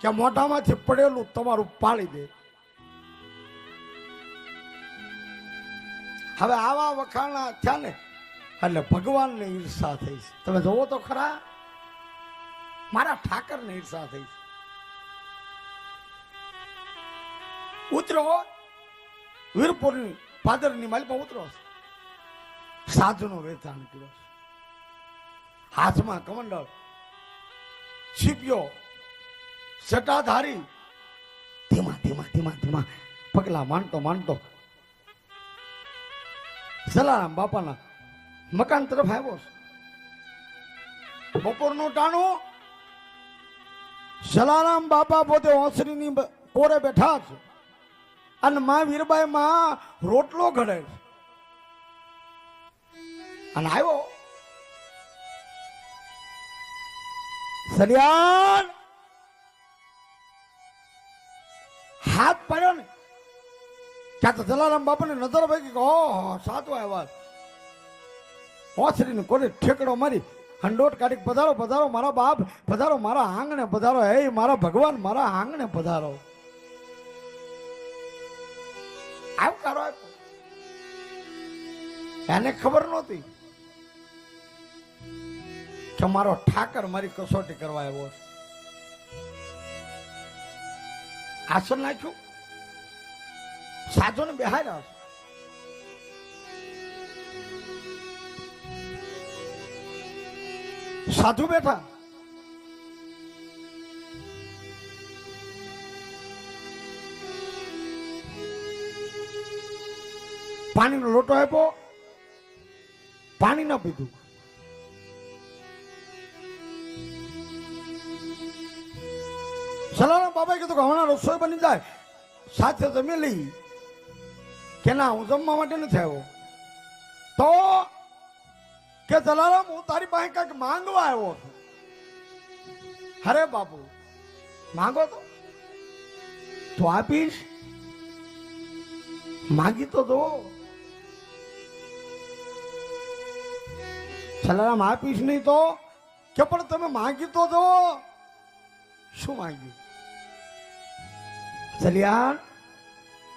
કે મોઢામાંથી પડેલું તમારું પાળી દે. હવે આવા વખાણા થયા ને, એટલે ભગવાનને ઈર્ષા થઈ છે. તમે જોવો તો ખરા, મારા ઠાકરને ઈર્ષા થઈ છે. ઉતરો વીરપુરની પાદરની માલિકમાં ઉતરો સાધુનો વેચાણ કર્યો હાથમાં કમંડળ છીપ્યો. સટાધારી ધીમા ધીમા ધીમા ધીમા. પગલા માંડતો માંડતો. જલારામ બાપાના મકાન તરફ આવ્યો બપોરનું ટાણું. જલારામ બાપા પોતે ઓસરીની કોરે બેઠા છે. અને માં વીરબાઈ માં રોટલો ઘડે છે. અને આવ્યો. સરિયાણ હાથ પાડ્યો ને, ક્યાં તો જલારામ બાપાને નજર ભાઈ કે, ઓહો, સાચો આવ્યા ઓસરીને કોને ઠેકડો મારી, હંડોટ કાઢી પધારો પધારો મારા બાપ, પધારો મારા આંગણે પધારો, હે મારા ભગવાન, મારા આંગણે પધારો. આવકારો આપ્યો. એને ખબર નહોતી કે મારો ઠાકર મારી કસોટી કરવા આવ્યો આસન નાખ્યું સાધુને બેહાડ્યા છે. સાધુ બેઠા પાણીનો લોટો આપ્યો પાણી ન પીધું સલારામ બાબાએ કીધું કે હમણાં રસોઈ બની જાય. સાથે જમી લઈ કે ના હું જમવા માટે નથી આવ્યો. તો કે જલારામ હું તારી પાસે કંઈક માંગવા આવ્યો છું. અરે બાપુ, માંગો તો. તો આપીશ. માગી તો દો સલારામ આપીશ નહીં તો? કે પણ તમે માગી તો દો શું માંગ્યું? સલિયાણ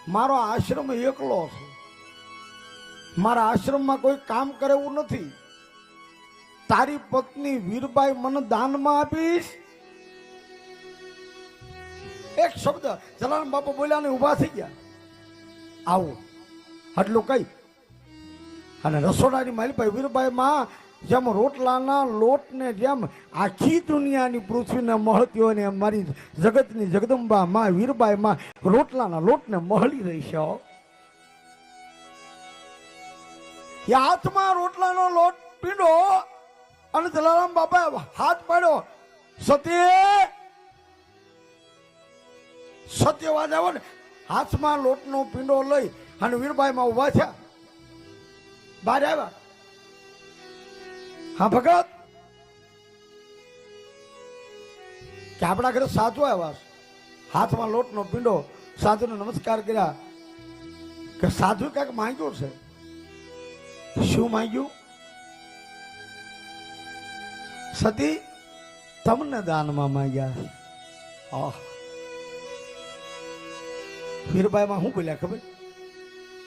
મારો આશ્રમ એકલો છે. મારા આશ્રમમાં કોઈ કામ કરે એવું નથી. તારી પત્ની વીરબાઈ મને દાનમાં આપીશ. એક શબ્દ જલારામ બાપુ બોલ્યા ને ઊભા થઈ ગયા. આવું, આટલું કઈ અને રસોડાની માલિપાઈ વીરબાઈ માં જેમ રોટલાના લોટને જેમ આખી દુનિયાની પૃથ્વીને મળતી હોય ને એમ મારી જગતની જગદંબા માં વીરબાઈ માં રોટલાના લોટને મહળી રહી છે. હાથમાં રોટલાનો લોટ પીડો અને જલારામ બાપા હાથ પાડ્યો. સત્ય સત્યવાદ આવે ને, હાથમાં લોટનો પીંડો લઈ અને વીરબાઈમાં ઊભા થયા. બહાર આવ્યા. હા, ભગત? કે આપણા ઘરે સાધુ આવ્યા હાથમાં લોટનો પીંડો સાધુને નમસ્કાર કર્યા કે સાધુ ક્યાંક માંગ્યું છે? શું માંગ્યું? સતી, તમને દાનમાં માંગ્યા. વીરબાઈમાં શું બોલ્યા ખબર?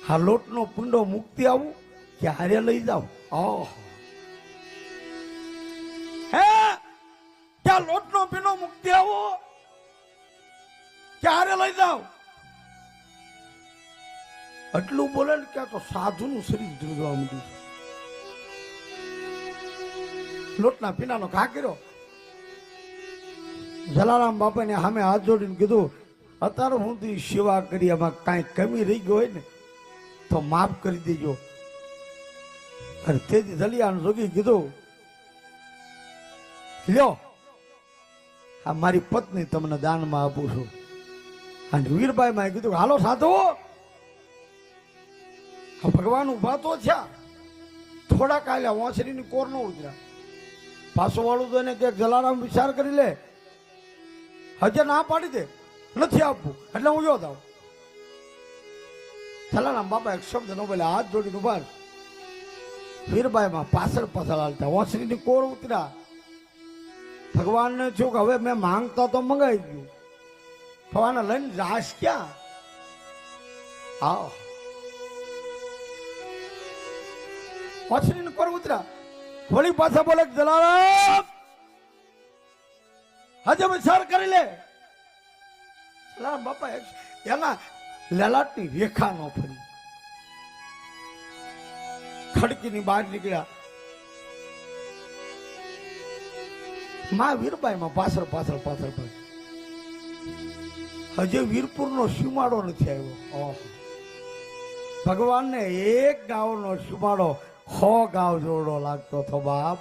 હા, લોટનો પીંડો મુક્તિ આવું કે હારે લઈ જાઓ ઓહ પીનો મુક્તિ આવો કે હારે લઈ જાવ એટલું બોલે ને ક્યાં તો સાધુનું શરીર ધ્રુજવા માંડ્યું લોટના પીનાનો ઘા કર્યો. જલારામ બાપાને સામે હાથ જોડીને કીધું, અત્યારે હું તી સેવા કરી એમાં કાંઈ કમી રહી ગયો હોય ને, તો માફ કરી દેજો. અને તેથી દલિયાને જોગી કીધું, લ્યો આ મારી પત્ની તમને દાનમાં આપું છું. અને વીરભાઈ માં કીધું હાલો સાધુ. ભગવાન ઊભા તો થયા. થોડા કાલ્યા વાંસરીની કોર નો ઉતર્યા. પાછો વાળું તો એને કે જલારામ, વિચાર કરી લે. હજે ના પાડી દે. નથી આપવું. એટલે હું જો દાવ જલારામ બાપા એક શબ્દ નો બોલે હાથ જોડીને ઊભા. વીરબાઈમાં પાછળ પાછળ હાલતા વાંસરીની કોર ઉતર્યા. ભગવાનને છું કે હવે મેં માંગતા તો મંગાઈ ગયું. ભગવાન લઈને રાસ ક્યાં? આવ. મછલી પર ઉતરા વળી પાછા બોલે જલારામ, હજે વિચાર કરી લે. બાપા એના લલાટની રેખા ન ફરી ખડકીની બહાર નીકળ્યા. માં વીરબાઈ માં પાછળ પાછળ પાછળ પાછળ. હજે વીરપુર નો સીમાડો નથી આવ્યો. ભગવાનને એક ગાવનો સીમાડો હો ગાવ જોડો લાગતો હતો બાપ.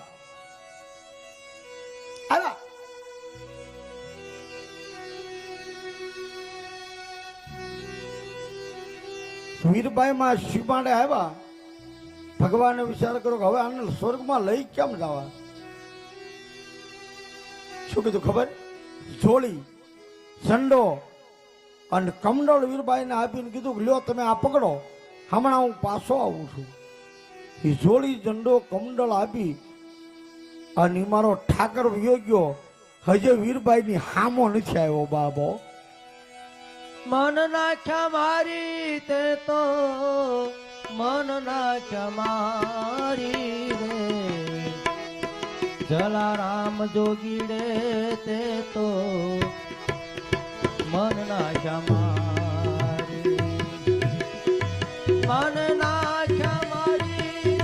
આવ્યા વીરબાઈ માં સીમાડે આવ્યા. ભગવાને વિચાર કર્યો કે હવે આને સ્વર્ગમાં લઈ કેમ જવા? શું કીધું ખબર? જોડી ઝંડો અને કમંડળ વીરબાઈને આપીને કીધું લ્યો તમે આ પકડો. હમણાં હું પાછો આવું છું. એ જોડી ઝંડો, કમંડળ આપી અને મારો ઠાકર વયો ગયો. હજે વીરબાઈની હામો નથી આવ્યો, બાબો. મન નાખ્યા મારી તે તો, મન નાખ્યા મારી રે જલારામ જોગીડે તે તો મન નાખ્યા મારી મન નાખ્યા મારી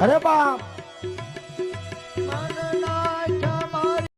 અરે બાપ!